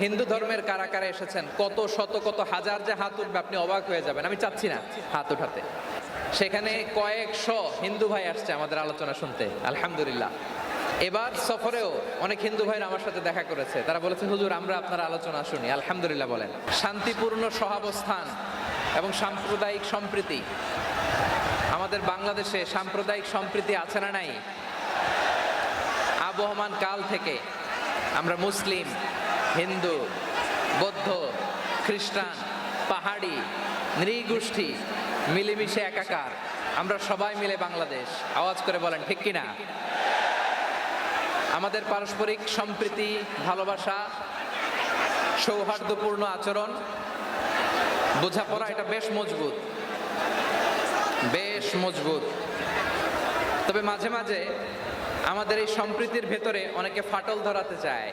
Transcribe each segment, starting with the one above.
হিন্দু ধর্মের কারা এসেছেন। কত শত, কত হাজার যে হাত উঠবে, আপনি অবাক হয়ে যাবেন। আমি চাচ্ছি না হাত উঠাতে। সেখানে কয়েকশো হিন্দু ভাই আসছে আমাদের আলোচনা শুনতে। আলহামদুলিল্লাহ। এবার সফরেও অনেক হিন্দু ভাইরা আমার সাথে দেখা করেছে। তারা বলেছে, হুজুর, আমরা আপনার আলোচনা শুনি। আলহামদুলিল্লাহ বলেন। শান্তিপূর্ণ সহাবস্থান এবং সাম্প্রদায়িক সম্প্রীতি। আমাদের বাংলাদেশে সাম্প্রদায়িক সম্প্রীতি আছে না নাই? আবহমান কাল থেকে আমরা মুসলিম হিন্দু, বৌদ্ধ, খ্রিস্টান, পাহাড়ি, নৃগোষ্ঠী মিলেমিশে একাকার। আমরা সবাই মিলে বাংলাদেশ। আওয়াজ করে বলেন, ঠিক কিনা? আমাদের পারস্পরিক সম্প্রীতি, ভালোবাসা, সৌহার্দ্যপূর্ণ আচরণ, বোঝাপড়া এটা বেশ মজবুত। বেশ মজবুত। তবে মাঝে মাঝে আমাদের এই সম্প্রীতির ভেতরে অনেকে ফাটল ধরাতে চায়।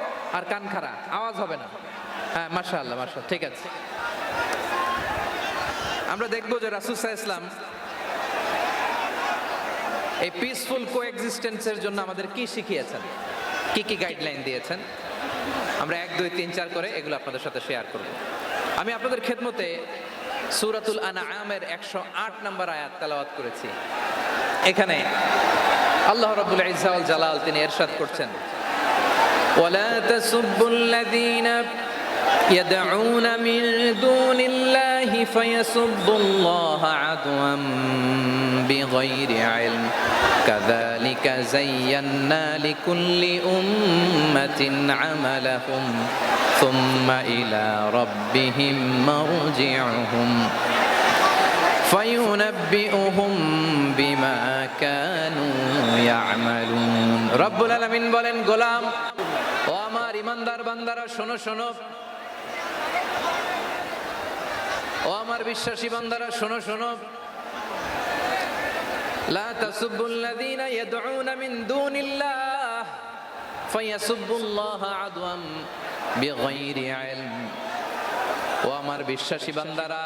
আর কান খাড়া, আওয়াজ হবে না। হ্যাঁ মার্শাল আল্লাহ ঠিক আছে। আমরা দেখব যে রাসুসা ইসলাম এই পিসফুল কোএক্সিস্টেন্সের জন্য আমাদের কি শিখিয়েছেন? কি কি গাইডলাইন দিয়েছেন? আমরা এক, দুই, তিন, চার করে এগুলো আপনাদের সাথে শেয়ার করব। আমি আপনাদের খেদমতে সুরাতুল আনআমের একশো আট নম্বর আয়াত তেলাওয়াত করেছি। এখানে আল্লাহ রাব্বুল ইজ্জা ওয়াল জালাল তিনি এরশাদ করছেন। ولا تسبوا الذين يدعون من دون الله فيسبوا الله عدوا بغير علم. كذلك زينا لكل أمة عملهم ثم إلى ربهم مرجعهم. ফাইউনাব্বিউহুম বিমা কানু ইয়ামালুন। রব্বুল আলামিন বলেন, গোলাম, ও আমার ইমানদার বান্দারা, শোনো শোনো। ও আমার বিশ্বাসী বান্দারা, শোনো শোনো। লা তাসুবুল্লাযীনা ইয়াদউনা মিন দুনিল্লাহ ফায়াসুবুল্লাহ আদওয়ান বিগাইরি ইলম। ও আমার বিশ্বাসী বান্দারা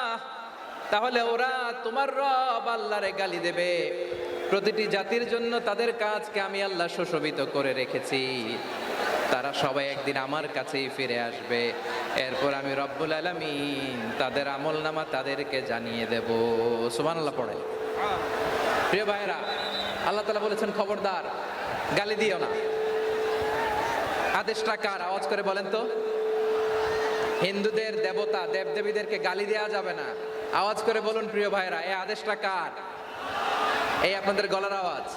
তাহলে ওরা তোমার রব আল্লাহরে গালি দেবে। প্রতিটি জাতির জন্য তাদের কাজকে আমি আল্লাহ সুশোভিত করে রেখেছি। তারা সবাই একদিন আমার কাছেই ফিরে আসবে। এরপর আমি রব্বুল আলমিন তাদের আমল নামা তাদেরকে জানিয়ে দেব। সুমান আল্লাহ পড়ে। প্রিয় ভাইরা আল্লাহ তালা বলেছেন, খবরদার, গালি দিও না। আদেশটা কার? আওয়াজ করে বলেন তো। হিন্দুদের দেবতা, দেবদেবীদেরকে গালি দেওয়া যাবে না। আওয়াজ করে বলুন, প্রিয় ভাইরা এই আদেশটা কার? এই আপনাদের গলার আওয়াজ।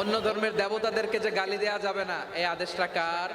অন্য ধর্মের দেবতাদেরকে যে গালি দেওয়া যাবে না, এই আদেশটা কার?